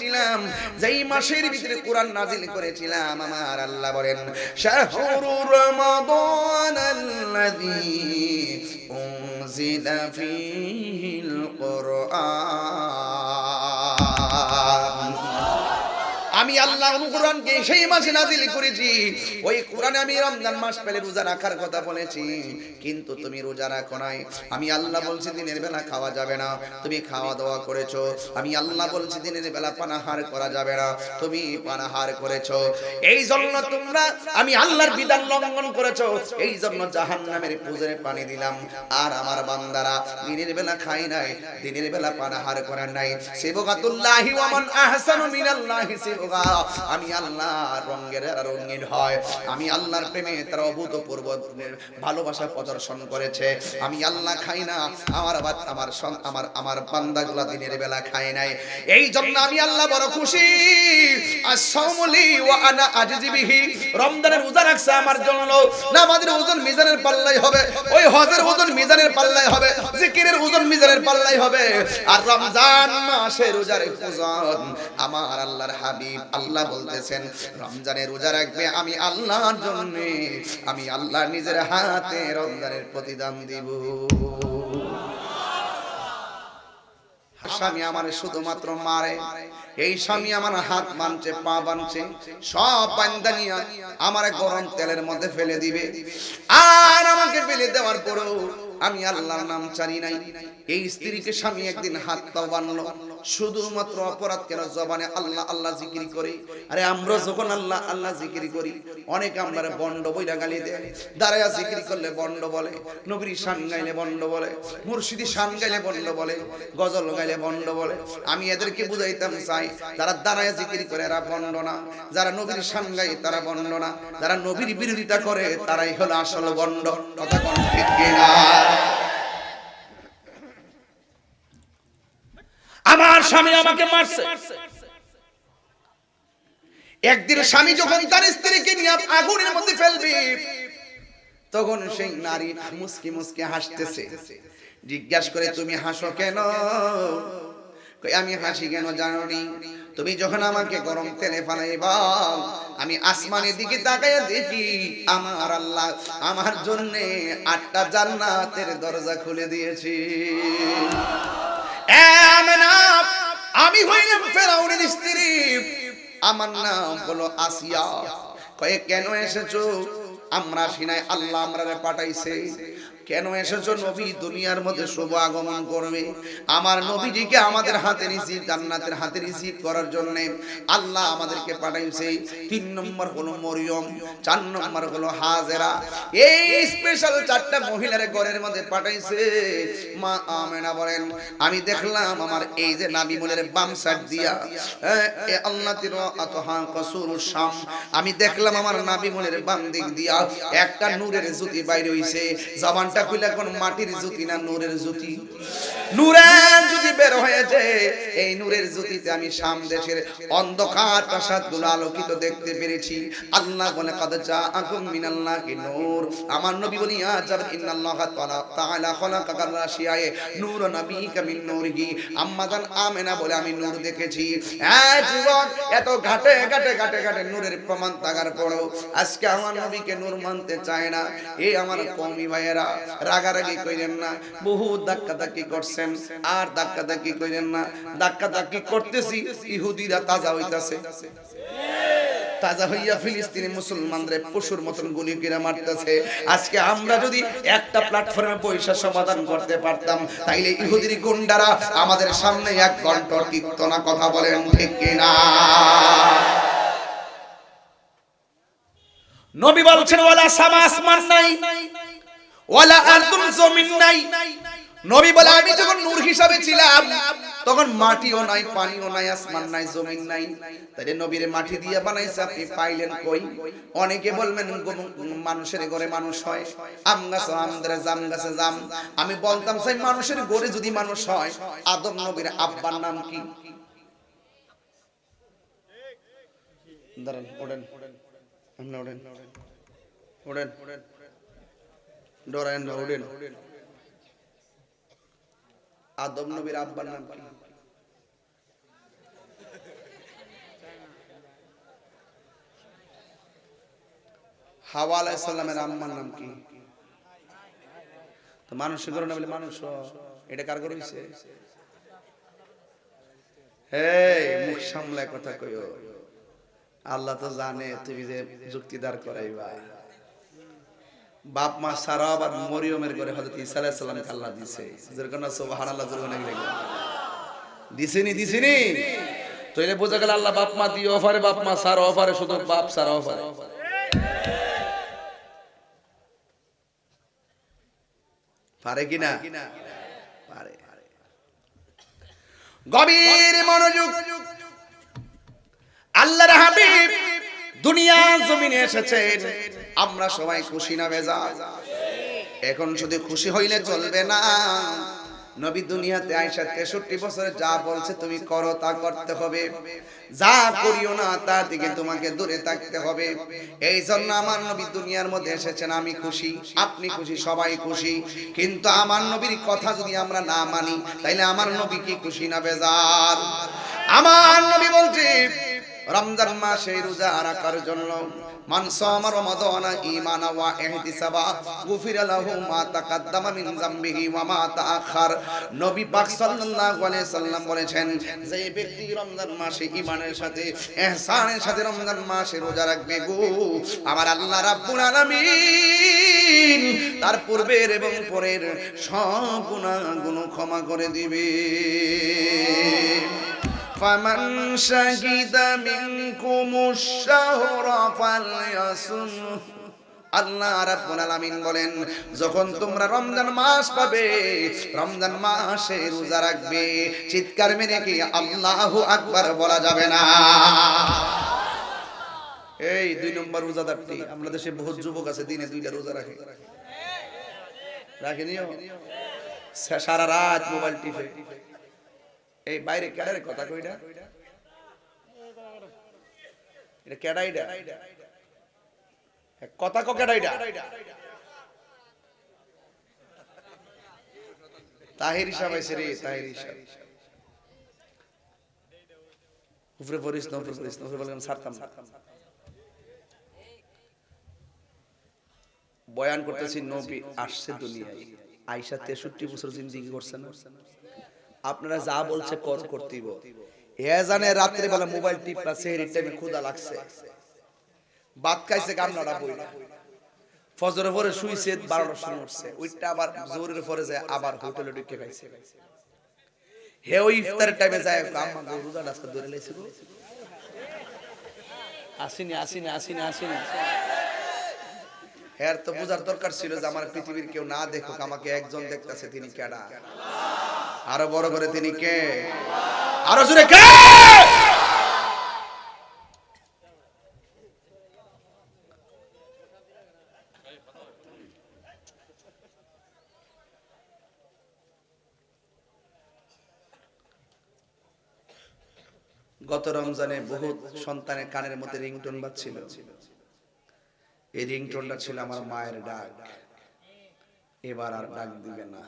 করেছিলাম যেই মাসের ভিতরে কোরআন নাজিল করেছিলাম আমার আল্লাহ বলেন শাহরু আল্লাহ কোরআনকে সেই মাসে নাজিল করেছি। ওই কোরআনে আমি রমজান মাস পেলে রোজা রাখার কথা বলেছি। কিন্তু তুমি রোজা রাখো নাই। আমি আল্লাহ বলছি দিনের বেলা খাওয়া যাবে না। তুমি খাওয়া দাওয়া করেছ। আমি আল্লাহ বলছি দিনের বেলা পানাহার করা যাবে না। তুমি পানাহার করেছ। এই জন্য তোমরা আমি আল্লাহর বিধান লঙ্ঘন করেছ। এই জন্য জাহান্নামের পানি দিলাম। আর আমার বান্দারা দিনের বেলা খাই নাই, দিনের বেলা পানাহার করার নাই। সেবকাতুল্লাহি ওয়া মান আহসানু মিনাল্লাহি আমি আল্লাহ রঙের রঙিন হয়। আমি আল্লাহর প্রেমে তারা অভূতপূর্ব ভালোবাসা প্রদর্শন করেছে। আমি আল্লাহ খাই না, আমার আমার আমার আমার বান্দাগুলা দিনের বেলা খায় নাই। এই জন্য আমি আল্লাহ বড় খুশি। আনা রমজানের রোজা রাখছে আমার জন্য। ওজন মিজানের পাল্লাই হবে। ওই হজের ওজন মিজানের পাল্লাই হবে। জিকিরের ওজন মিজানের পাল্লাই হবে। আর রমজান রোজার ওজন আমার আল্লাহর হাবিব, আল্লাহ বলতেছেন রমজানের রোজা রাখবে আমি আল্লাহর জন্য আমি আল্লাহ নিজের হাতে রমজানের প্রতিদান দিব। স্বামী আমার শুধুমাত্র মারে এই স্বামী আমার হাত বানছে পা বানছে সব বান্দা নিয়ে আমার গরম তেলের মধ্যে ফেলে দিবে। আর আমাকে ফেলে দেওয়ার পরেও আমি আল্লাহর নাম চারি নাই। এই স্ত্রীকে স্বামী একদিন হাত পা বানলো। শুধুমাত্র অপরাধ কেন? জবানে আল্লাহ আল্লাহ জিকির করে। আরে আমরা যখন আল্লাহ আল্লাহ জিকির করি, অনেক আমরা বন্ড বইরা গালি দেয়। দাঁড়ায়া জিকির করলে বন্ড বলে, নবীর শান গাইলে বন্ড বলে, মুর্শিদি শান গাইলে বন্ড বলে, গজল গাইলে বন্ড বলে। আমি এদেরকে বুঝাইতাম, চাই, যারা দাঁড়ায় জিকির করে এরা বন্ড না। যারা নবীর শান গাই তারা বন্ড না। যারা নবীর বিরোধিতা করে তারাই হলো আসল বন্ড। কথা কোন ঠিক কিনা? আমার স্বামী আমাকে মারছে। একদিন স্বামী যখন তার স্ত্রীকে নিয়ে আগুনের মধ্যে ফেলবে, তখন সেই নারী মুসকি মুসকি হাসতেছে। জিজ্ঞাসা করে, তুমি হাসো কেন? আমি হাসি কেন জানি তুমি যখন আমাকে গরম তেলে ফালাইবা, আমি আসমানের দিকে তাকাইয়া দেখি, আমার আল্লাহ আমার জন্য আটটা জান্নাতের দরজা খুলে দিয়েছি। আমি হইলাম ফেরাউনের স্ত্রী। আমার নাম হলো আসিয়া। কয়ে, কেন এসেছ? আমরা সিনাই আল্লাহ আমরা পাঠাইছে। কেন এসেছ নবী? দুনিয়ার মধ্যে শুভ আগমন করবে। আমার নবীজিকে আমাদের হাতে রিসিভ জান্নাতের হাতে রিসিভ করার জন্য আল্লাহ আমাদেরকে পাঠাইছে তিন নম্বর হলো মরিয়ম চার নম্বর হলো হাজেরা। এই স্পেশাল চারটা মহিলার ঘরের মধ্যে পাঠাইছে। মা আমেনা বলেন আমি দেখলাম আমার এই যে নাবি মনের বাম সাইড দিয়া হ্যাঁ, এ আল্লাহ তির আতহা কসুর শাম। আমি দেখলাম আমার নাবি মনের বাম দিক দিয়া একটা নূরের জ্যোতি বাইরে হইছে। জবানটা খুলে এখন মাটির জ্যোতি না নূরের জ্যোতি? নূরের জ্যোতি বের হয়েছে। এই নূরের জ্যোতিতে আমি শাম দেশের অন্ধকার প্রাসাদগুলো আলোকিত দেখতে পেরেছি। আল্লাহ বলে, কদ যা আকুম মিনাল্লাহি নূর। আমার নবী বলি আজাব ইন্নাল্লাহ তাআলা তাআলা খলাকা রাশিয়ায়ে নূর নবীকা মিন নূরিহি। আম্মা জান আমেনা বলে, আমি নূর দেখেছি। এই যুবক এত ঘাটে ঘাটে ঘাটে ঘাটে নূরের প্রমাণ তাগার পরেও আজকে আমার নবীকে নূর মানতে চায় না। এই আমার কওমি ভাইয়েরা, রাগারাগি কইরেন না। বহু ধাক্কা ধাক্কি করছেন, আর ধাক্কা ধাক্কি কইরেন না? ধাক্কা ধাক্কি করতেছি, ইহুদিরা তাজা হইতাছে। তাজা হইয়া ফিলিস্তিনি মুসলমানদের পশুর মতন গুলি করে মারতেছে। আজকে আমরা যদি একটা প্ল্যাটফর্মে পয়সা সমাধান করতে পারতাম, তাইলে ইহুদির গুন্ডারা আমাদের সামনে এক ঘণ্টা টিকতো না কথা বলেন, ঠিক কিনা? নবী বলছেন, ওয়ালা সামা আসমান নাই, ওয়ালা আরদুন জমিন নাই নবী বলে আমি যখন নূর হিসাবে ছিলাম তখন মাটিও নাই পানিও নাই আসমান নাই জমিন নাই তাইলে নবীর মাটি দিয়ে বানাইছে আপনি পাইলেন কই অনেকে বলবেন মানুষের ঘরে মানুষ হয় আম গাছে আম ধরে জাম গাছে জাম আমি বলতাম সেই মানুষের ঘরে যদি মানুষ হয় আদম নবীর আব্বার নাম কি দাঁড়ান ওড়েন ওড়েন আদম নবীর আব্বার নাম কি? হাওয়া আলাইসাল্লামের আম্মার নাম কি? তো মানুষ বলে মানুষ এটা কার করে হে মুখ সামলায় কথা কইও। আল্লাহ তো জানে তুমি যে যুক্তি দাঁড় করাইবা। বাপ মা সারা আবার মরিয়মের ঘরে হযরত ঈসা আলাইহিস সালামকে আল্লাহ দিছে। যেরকম না, সুবহানাল্লাহ যেরকম না দিছেনি দিছেনি? তো এটা বোঝা গেল আল্লাহ বাপ মা দিয়ে অফারে, বাপ মা সারা অফারে, শুধু বাপ সারা অফারে। পারে কিনা পারে। গভীর মনোযোগ। আল্লাহর হাবিব দুনিয়া জমিনে এসেছেন। আমরা সবাই খুশি না বেজার। এখন শুধু খুশি হইলে চলবে না। নবী দুনিয়াতে আইসা তেষট্টি বছরে যা বলছে তুমি করো তা করতে হবে। যা করিও না তার দিকে তোমাকে দূরে থাকতে হবে। এই জন্য আমার নবী দুনিয়ার মধ্যে এসেছেন, আমি খুশি, আপনি খুশি, সবাই খুশি। কিন্তু আমার নবীর কথা যদি আমরা না মানি, তাইলে আমার নবী কি খুশি না বেজার? আমার নবী বলছে রমজান মাসে রোজা রাখার জন্য মান সামা রমাদানা ঈমানা ওয়া ইহতিসাবা গুফিরা লাহু মা তাকাদ্দামা মিন যামবিহি ওয়া মা তাআখার। নবী পাক সাল্লাল্লাহু আলাইহি সাল্লাম বলেছেন যে ব্যক্তি রমজান মাসে ঈমানের সাথে ইহসানের সাথে রমজান মাসে রোজা রাখবে গো, আমার আল্লাহ রাব্বুল আলামিন তার পূর্বের এবং পরের সব গুনাহগুলো ক্ষমা করে দিবে। فمن شهد منكم الشهر فليصمه আল্লাহ রাব্বুল আলামিন বলেন যখন তোমরা রমজান মাস পাবে রমজান মাসে রোজা রাখবে চিৎকার মেরে কি আল্লাহু আকবার বলা যাবে না এই দুই নম্বর রোজাদারটি আমরা দেশে বহুত যুবক আছে দিনে দুইটা রোজা রাখে রাখেনিও সারা রাত মোবাইল টিপে এই বাইরে কেডারে কথা কইডা এটা কেডাইডা? কথা কো কেডাইডা। তাহির হিসাব আছে রে, তাহির হিসাব। উপরে পড়িস না উপরে পড়িস না উপরে বললাম না? বয়ান করতেছি, নবী আসছে দুনিয়ায়। আইসা তেষট্টি বছর জিন্দিগি করছে না? আপনারা যা বলছে কর করতেইব। এ জানে রাত্রে বেলা মোবাইল টিপা সেহরি টাইমে ক্ষুদা লাগছে। ভাত খাইছে গামলাটা বই না ফজরের পরে শুইছে বারোটার সময় উঠছে। ওইটা আবার জোরের পরে যায় আবার হোটেলে ঢুকে খাইছে। হে ওই ইফতারের টাইমে যায় আম্মা রোজা রাস্তা ধরে লাইছে গো আসিনি আসিনি আসিনি আসিনি। হ্যাঁ তো বোঝার দরকার ছিল যে আমার পৃথিবীর কেউ না দেখুক আমাকে একজন দেখতেছে তিনি কেডা? আরও বড় করে তিনি কে? আরও জোরে কে? গত রমজানে বহুত সন্তানের কানের মধ্যে রিংটোন বাজছিল। এই রিংটোনটা ছিল আমার মায়ের ডাক। এবার আর ডাক দিবে না।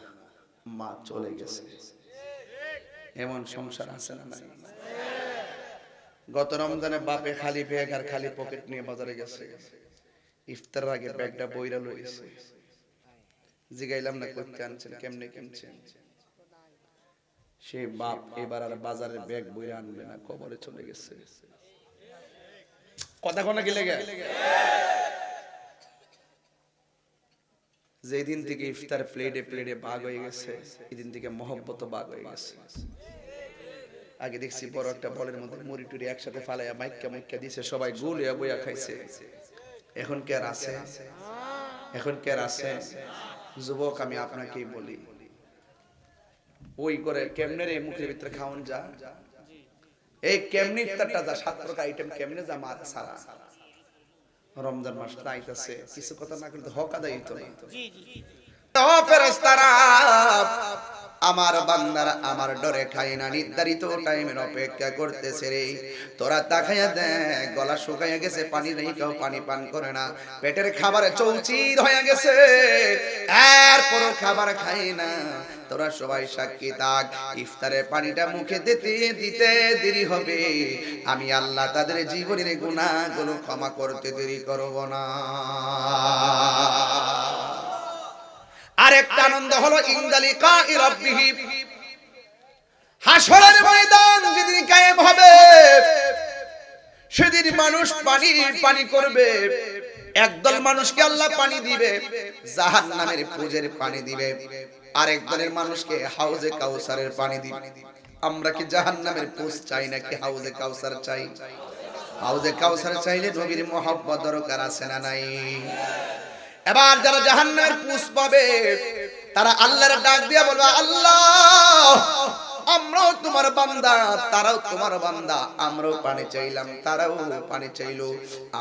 মা চলে গেছে। এমন সংসার আছে না নাই? গত রমজানে বাপে খালি ব্যাগ আর খালি পকেট নিয়ে বাজারে গেছে। ইফতার আগে ব্যাগটা বইরা লইছে জিগাইলাম না করতে আনছেন, কেমনে কেমছেন সে বাপ এবার আর বাজারে ব্যাগ বইরা আনবে না, কবরে চলে গেছে। কথা কোনা গেলে গে যেদিন থেকে ইফতার প্লেটে প্লেটে বাঘ হয়ে গেছে এদিন থেকে মহব্বত বাঘ হয়ে গেছে। আগে দেখছি বড় একটা বলের মধ্যে মুড়ি টুরি একসাথে ফালাইয়া মাইক্কা মাইক্কা দিছে সবাই গুলিয়া বইয়া খাইছে। এখন কে আর আছে? এখন কে আর আছে? যুবক আমি আপনাকেই বলি ওই করে কেমনে রে মুখের ভিতরে খাওন যা? এই কেমনি ইফতারটা যা? সাত প্রকার আইটেম কেমনে যা মার সারা? রমজান মাস আইতাছে কিছু কথা না করলে হক আদায় হইতো না। ও ফেরেশতারা আমার বান্দারা আমার ডরে খায় না, নির্ধারিত টাইমের অপেক্ষা করতেছে রে। তোরা তাকাইয়া দেখ, গলা শুকাইয়া গেছে, পানি নেই কেউ, পানি পান করে না। পেটের খাবারে চৌচির হয়ে গেছে, এরপরও খাবার খায় না। তোরা সবাই সাক্ষী থাক, ইফতারের পানিটা মুখে দিতে দিতে দেরি হবে। আমি আল্লাহ তাদের জীবনের গুণাগুলো ক্ষমা করতে দেরি করব না। আরেকটা আনন্দ হলো ইন্দালি হাসরের ময়দান যেদিন কায়েম হবে, সেদিন মানুষ পানি পানি করবে। একদল মানুষকে আল্লাহ পানি দিবে নামের পুজের পানি দিবে। আরেক দলের মানুষকে হাউজে কাউসারের পানি দিবে। আমরা কি জাহান নামের পুজ চাই নাকি হাউজে কাউসার চাই? হাউজে কাউসার চাইলে নবীর মহব্বত দরকার আছে না নাই? এবার যারা জাহান্নামের পুষ পাবে, তারা আল্লাহর ডাক দিয়া বলবে, আল্লাহ, আমরাও তোমার বান্দা, তারাও তোমার বান্দা। আমরাও পানি চাইলাম, তারাও পানি চাইলো।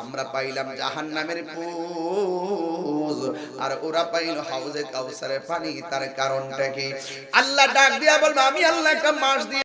আমরা পাইলাম জাহান্নামের পুজ আর ওরা পাইলো হাউজে কাউসারের পানি। তার কারণটা কি? আল্লাহ ডাক দিয়া বলবে, আমি আল্লাহ একটা মাস দিয়ে